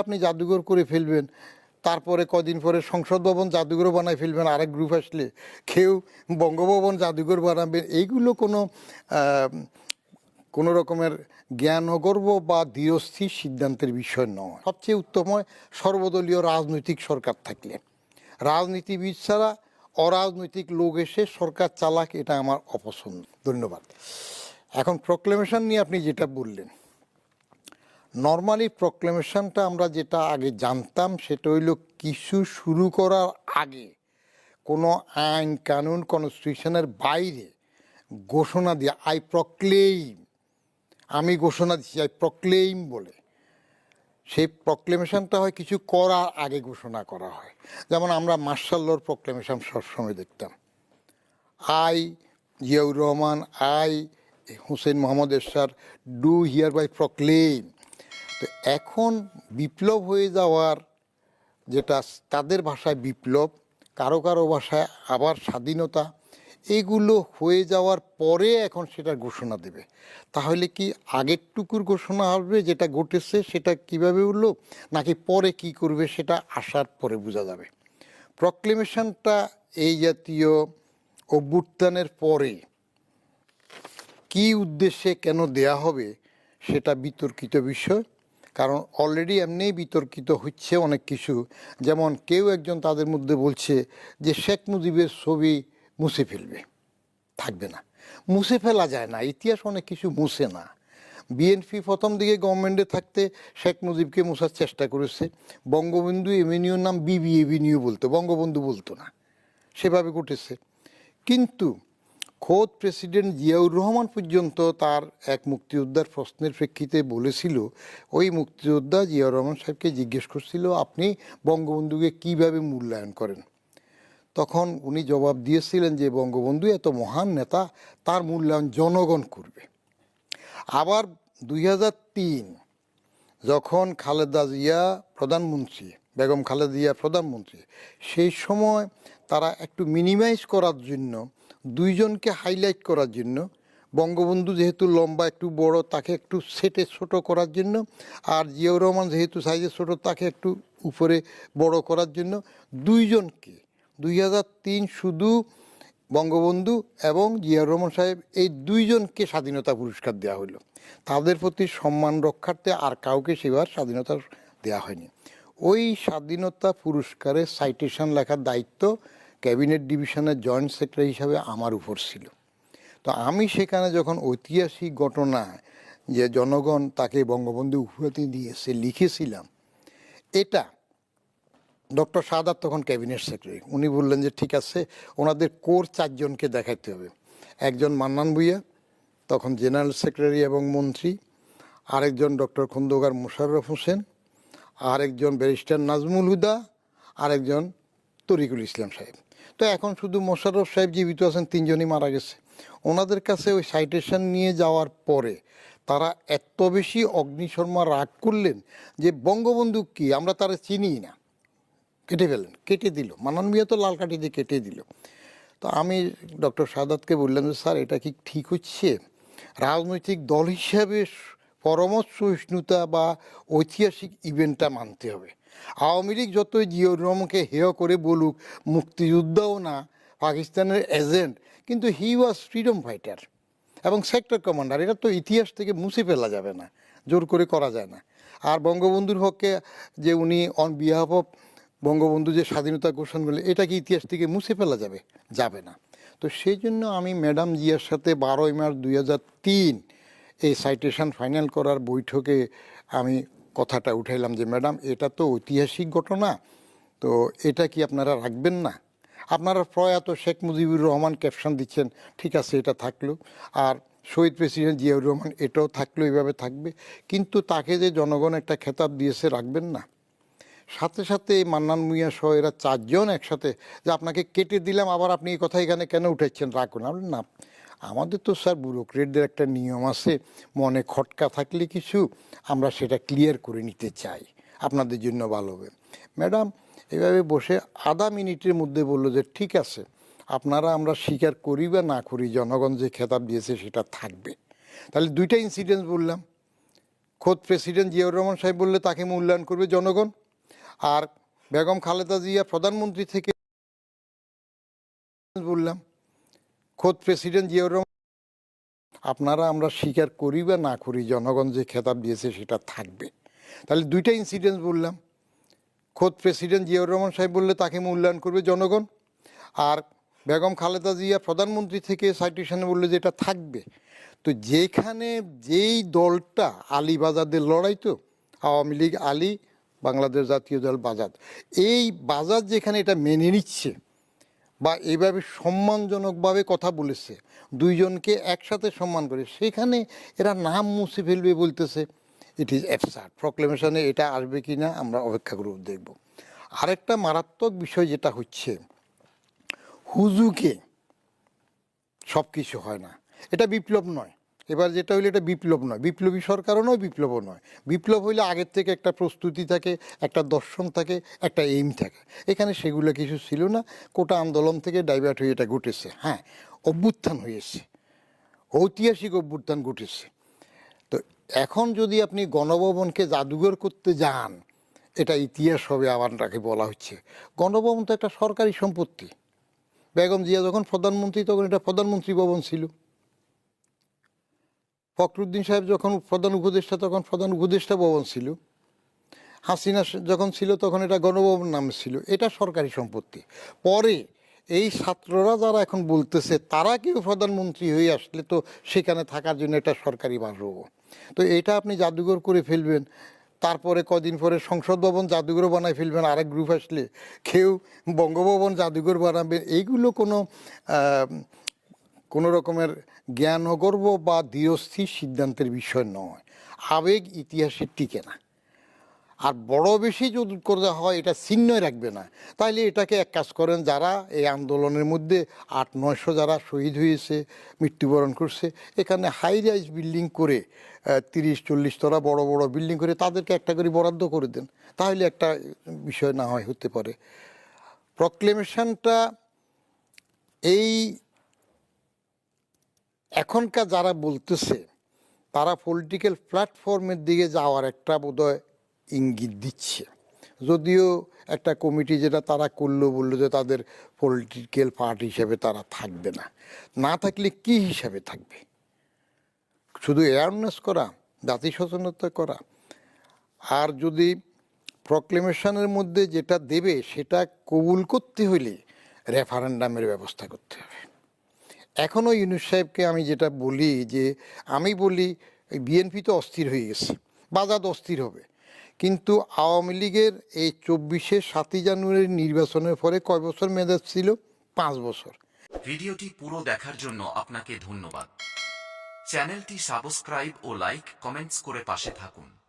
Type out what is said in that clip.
আপনি জাদুঘর করে ফেলবেন, তারপরে কদিন পরে সংসদ ভবন জাদুঘর বানায় ফেলবেন, আরেক গ্রুপ আসলে কেউ বঙ্গভবন জাদুঘর বানাবেন, এইগুলো কোনো কোনো রকমের জ্ঞান অগর্ব বা দৃঢ়স্থির সিদ্ধান্তের বিষয় নয়। সবচেয়ে উত্তম হয় সর্বদলীয় রাজনৈতিক সরকার থাকলে। রাজনীতিবিদ ছাড়া অরাজনৈতিক লোক এসে সরকার চালাক, এটা আমার অপছন্দ। ধন্যবাদ। এখন প্রক্লেমেশন নিয়ে আপনি যেটা বললেন নর্মালি প্রক্লেমেশনটা আমরা যেটা আগে জানতাম, সেটা হইল কিছু শুরু করার আগে কোনো আইন, কানুন কনস্টিটিউশনের বাইরে ঘোষণা দিয়ে, আই প্রক্লেইম আমি ঘোষণা দিচ্ছি আই প্রক্লেইম বলে। সেই প্রক্লেমেশনটা হয় কিছু করার আগে ঘোষণা করা হয়। যেমন আমরা মার্শাল প্রক্লেমেশন সবসময় দেখতাম। I Ziaur Rahman, I Hussain Muhammad Ershad, do hereby proclaim তো এখন বিপ্লব হয়ে যাওয়ার যেটা তাদের ভাষায় বিপ্লব, কারও কারও ভাষায় আবার স্বাধীনতা, এগুলো হয়ে যাওয়ার পরে এখন সেটা ঘোষণা দেবে। তাহলে কি আগের টুকুর ঘোষণা হবে যেটা ঘটেছে সেটা কীভাবে উঠল, নাকি পরে কি করবে সেটা আসার পরে বোঝা যাবে। প্রক্লেমেশনটা এই জাতীয় অভ্যুত্থানের পরে কি উদ্দেশ্যে কেন দেয়া হবে সেটা বিতর্কিত বিষয়। কারণ অলরেডি এমনিই বিতর্কিত হচ্ছে অনেক কিছু। যেমন কেউ একজন তাদের মধ্যে বলছে যে, শেখ মুজিবের ছবি মুছে ফেলবে। থাকবে না। মুছে ফেলা যায় না। ইতিহাস অনেক কিছু মুছে না। বিএনপি প্রথম দিকে গভর্নমেন্টে থাকতে শেখ মুজিবকে মুছার চেষ্টা করেছে। বঙ্গবন্ধু এভিনিউর নাম বিবি এভিনিউ বলতো। বঙ্গবন্ধু বলতো না। সেভাবে ঘটেছে। কিন্তু খোদ প্রেসিডেন্ট জিয়াউর রহমান পর্যন্ত তার এক মুক্তিযোদ্ধার প্রশ্নের প্রেক্ষিতে বলেছিল, ওই মুক্তিযোদ্ধা জিয়াউর রহমান সাহেবকে জিজ্ঞেস করছিল, আপনি বঙ্গবন্ধুকে কীভাবে মূল্যায়ন করেন? তখন উনি জবাব দিয়েছিলেন যে, বঙ্গবন্ধু এত মহান নেতা, তার মূল্যায়ন জনগণ করবে। আবার দুই যখন খালেদা জিয়া প্রধানমন্ত্রী, বেগম খালেদা জিয়া প্রধানমন্ত্রী, সেই সময় তারা একটু মিনিমাইজ করার জন্য দুইজনকে হাইলাইট করার জন্য, বঙ্গবন্ধু যেহেতু লম্বা একটু বড়, তাকে একটু সেটে ছোট করার জন্য, আর জিয়াউর রহমান যেহেতু সাইজে ছোট, তাকে একটু উপরে বড় করার জন্য, দুইজনকে, দুই হাজার তিন শুধু বঙ্গবন্ধু এবং জিয়াউর রহমান সাহেব, এই দুইজনকে স্বাধীনতা পুরস্কার দেওয়া হলো। তাদের প্রতি সম্মান রক্ষার্থে আর কাউকে সেবার স্বাধীনতা দেওয়া হয়নি। ওই স্বাধীনতা পুরস্কারের সাইটেশন লেখার দায়িত্ব ক্যাবিনেট ডিভিশনের জয়েন্ট সেক্রেটারি হিসাবে আমার উপর ছিল। তো আমি সেখানে যখন ঐতিহাসিক ঘটনা যে জনগণ তাকে বঙ্গবন্ধু উপাধি দিয়েছে লিখেছিলাম, এটা ডক্টর সাদাত তখন ক্যাবিনেট সেক্রেটারি। উনি বললেন যে, ঠিক আছে, ওনাদের কোর চারজনকে দেখাইতে হবে। একজন মান্নান ভুইয়া, তখন জেনারেল সেক্রেটারি এবং মন্ত্রী, আরেকজন ডক্টর খন্দকার মোশাররফ হোসেন, আরেকজন ব্যারিস্টার নাজমুল হুদা, আরেকজন তরিকুল ইসলাম সাহেব। তো এখন শুধু মোশাররফ সাহেব জীবিত আছেন, তিনজনই মারা গেছে। ওনাদের কাছে ওই সাইটেশন নিয়ে যাওয়ার পরে তারা এত বেশি অগ্নিশর্মা রাগ করলেন যে বঙ্গবন্ধু কি? আমরা তারা চিনিই না। কেটে ফেলেন কেটে দিল। মানন মিয়া তো লাল কাঠি দিয়ে কেটে দিল। তো আমি ডক্টর সাদাতকে বললাম যে, স্যার, এটা কি ঠিক হচ্ছে? রাজনৈতিক দল হিসাবে পরমত সহিষ্ণুতা বা ঐতিহাসিক ইভেন্টটা মানতে হবে। আওয়ামী লীগ যতই জিয়র রহমানকে হেয় করে বলুক, মুক্তিযোদ্ধাও না, পাকিস্তানের এজেন্ট, কিন্তু হি ওয়াজ ফ্রিডম ফাইটার এবং সেক্টর কমান্ডার এটা তো ইতিহাস থেকে মুছে ফেলা যাবে না, জোর করে করা যায় না। আর বঙ্গবন্ধুর পক্ষে যে উনি অন বিহাফ অফ বঙ্গবন্ধু যে স্বাধীনতা ঘোষণা করলেন, এটা কি ইতিহাস থেকে মুছে ফেলা যাবে? যাবে না। তো সেই জন্য আমি ম্যাডাম জিয়ার সাথে বারোই মার্চ দুই হাজার তিন এই সাইটেশন ফাইনাল করার বৈঠকে আমি কথাটা উঠাইলাম যে, ম্যাডাম, এটা তো ঐতিহাসিক ঘটনা, তো এটা কি আপনারা রাখবেন না? আপনারা প্রয়াত শেখ মুজিবুর রহমান ক্যাপশন দিচ্ছেন, ঠিক আছে, এটা থাকল। আর শহীদ প্রেসিডেন্ট জিয়াউর রহমান, এটাও থাকল এইভাবে থাকবে। কিন্তু তাকে যে জনগণ একটা খেতাব দিয়েছে, রাখবেন না। সাথে সাথে এই মান্নান মুইয়া সহ এরা চারজন একসাথে, যে, আপনাকে কেটে দিলাম, আবার আপনি এই কথা এখানে কেন উঠেছেন রাখুন। না আমাদের তো স্যার ব্যুরোক্রেটদের একটা নিয়ম আছে, মনে খটকা থাকলে কিছু আমরা সেটা ক্লিয়ার করে নিতে চাই। আপনাদের জন্য ভালো হবে। ম্যাডাম, এভাবে বসে আধা মিনিটের মধ্যে বলল যে, ঠিক আছে, আপনারা আমরা স্বীকার করি বা না করি, জনগণ যে খেতাব দিয়েছে সেটা থাকবে। তাহলে দুইটা ইনসিডেন্ট বললাম। খোদ প্রেসিডেন্ট জিয়াউর রহমান সাহেব বললে তাকে মূল্যায়ন করবে জনগণ, আর বেগম খালেদা জিয়া প্রধানমন্ত্রী থেকে বললাম খোদ প্রেসিডেন্ট জিয়াউর রহমান, আপনারা আমরা স্বীকার করি বা না করি, জনগণ যে খেতাব দিয়েছে সেটা থাকবে। তাহলে দুইটা ইনসিডেন্স বললাম। খোদ প্রেসিডেন্ট জিয়াউর রহমান সাহেব বললে তাকে মূল্যায়ন করবে জনগণ, আর বেগম খালেদা জিয়া প্রধানমন্ত্রী থেকে সাইটেশনে বললে যে এটা থাকবে। তো যেখানে যেই দলটা আলী বাজাদের লড়াই তো, আওয়ামী লীগ, আলী, বাংলাদেশ জাতীয় দল, বাজাদ, এই বাজার যেখানে এটা মেনে নিচ্ছে বা এইভাবে সম্মানজনকভাবে কথা বলেছে। দুইজনকে একসাথে সম্মান করে। সেখানে এরা নাম মুছে ফেলবে বলতেছে ইট ইজ অ্যাবসার্ড প্রক্লেমেশনে এটা আসবে কি না আমরা অপেক্ষা করে দেখব। আরেকটা মারাত্মক বিষয় যেটা হচ্ছে, হুজুকে সব কিছু হয় না। এটা বিপ্লব নয়। এবার যেটা হইলে এটা বিপ্লব নয়। বিপ্লবী সরকারও নয়, বিপ্লবও নয়। বিপ্লব হইলে আগের থেকে একটা প্রস্তুতি থাকে, একটা দর্শন থাকে, একটা এইম থাকে। এখানে সেগুলো কিছু ছিল না। কোটা আন্দোলন থেকে ডাইভার্ট হয়ে এটা ঘটেছে। হ্যাঁ অভ্যুত্থান হয়েছে। ঐতিহাসিক অভ্যুত্থান ঘটেছে। তো এখন যদি আপনি গণভবনকে জাদুঘর করতে যান, এটা ইতিহাস হবে আবার তাকে বলা হচ্ছে। গণভবন তো একটা সরকারি সম্পত্তি। বেগম জিয়া যখন প্রধানমন্ত্রী, তখন এটা প্রধানমন্ত্রী ভবন ছিল। ফখরুদ্দিন সাহেব যখন প্রধান উপদেষ্টা, তখন প্রধান উপদেষ্টা ভবন ছিল। হাসিনা যখন ছিল, তখন এটা গণভবন নাম ছিল। এটা সরকারি সম্পত্তি। পরে এই ছাত্ররা যারা এখন বলতেছে, তারা কেউ প্রধানমন্ত্রী হয়ে আসলে তো সেখানে থাকার জন্য এটা সরকারি বাসভবন। তো এটা আপনি জাদুঘর করে ফেলবেন, তারপরে কদিন পরে সংসদ ভবন জাদুঘর বানায় ফেলবেন, আরেক গ্রুপ আসলে কেউ বঙ্গভবন জাদুঘর বানাবেন এইগুলো কোনো কোনো রকমের জ্ঞান জ্ঞানগর্ব বা দৃঢ়স্থির সিদ্ধান্তের বিষয় নয়। আবেগ ইতিহাসে টিকে না। আর বড় বেশি যদি করে হয়, এটা চিহ্নই রাখবে না। তাইলে এটাকে এক কাজ করেন, যারা এই আন্দোলনের মধ্যে আট, নয়শো যারা শহীদ হয়েছে, মৃত্যুবরণ করছে, এখানে হাই রাইজ বিল্ডিং করে তিরিশ, চল্লিশ তলা বড় বড় বিল্ডিং করে তাদেরকে একটা করে বরাদ্দ করে দেন। তাহলে একটা বিষয় না হয়, হতে পারে। প্রক্লেমেশনটা এই এখনকার যারা বলতেছে, তারা পলিটিক্যাল প্ল্যাটফর্মের দিকে যাওয়ার একটা বোধহয় ইঙ্গিত দিচ্ছে। যদিও একটা কমিটি যেটা তারা করল বলল যে তাদের পলিটিক্যাল পার্টি হিসেবে তারা থাকবে না। না থাকলে কি হিসাবে থাকবে? শুধু অ্যাওয়ারনেস করা, জাতি সচেতনতা করা, আর যদি প্রক্লেমেশনের মধ্যে যেটা দেবে সেটা কবুল করতে হলে রেফারেন্ডামের ব্যবস্থা করতে হবে। এখনও ইউনুস সাহেবকে আমি যেটা বলি যে আমি বলি, বিএনপি তো অস্থির হয়ে গেছে, বাজাদ অস্থির হবে। কিন্তু আওয়ামী লীগের এই চব্বিশে সাতই জানুয়ারির নির্বাচনের পরে কয় বছর মেয়াদ ছিল? পাঁচ বছর। ভিডিওটি পুরো দেখার জন্য আপনাকে ধন্যবাদ। চ্যানেলটি সাবস্ক্রাইব ও লাইক কমেন্টস করে পাশে থাকুন।